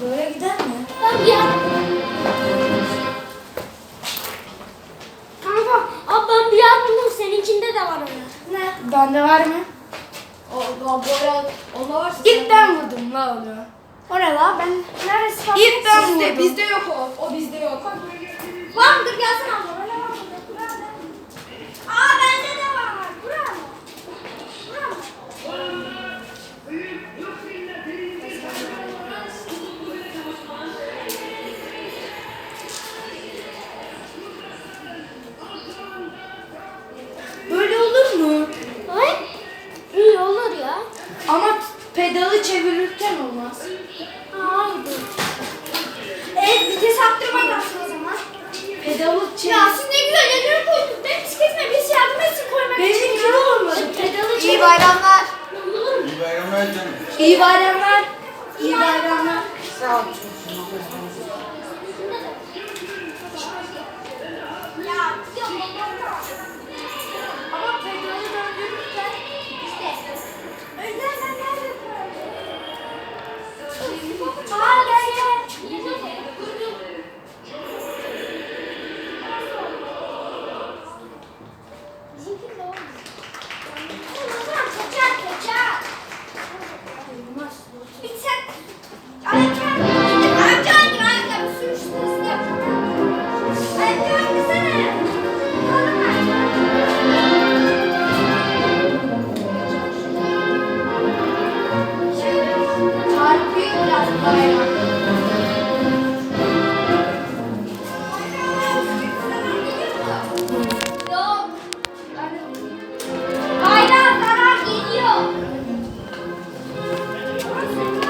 Ben bir yer... Kanka, abi ben bir yer buldum. Seninkinde de var öyle. Ne? Bende var mı? Allah boya. Onda varsa. Git ben vurdum la onu. O ne la? Ben neresi fark Git ben Bizde, vurdum. bizde yok o. O bizde yok. Var mıdır gelsene abla. Öyle var mıdır? Burada. Aa bende Ama pedalı çevirirken olmaz. Haydi. Evet vites attırma nasıl o zaman? Pedalı çevir. Ya siz ne güzel yerlere koyduk. Ben bisikletime birisi yardım etsin koymak için. Benimki de olmadı. Pedalı İyi çevir. bayramlar. Olur mu? İyi bayramlar canım. İyi bayramlar. İyi bayramlar. Sağ ol.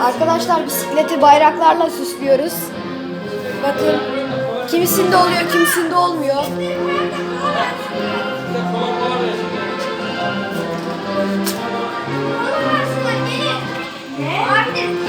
Arkadaşlar bisikleti bayraklarla süslüyoruz. Bakın kimisinde oluyor kimisinde olmuyor.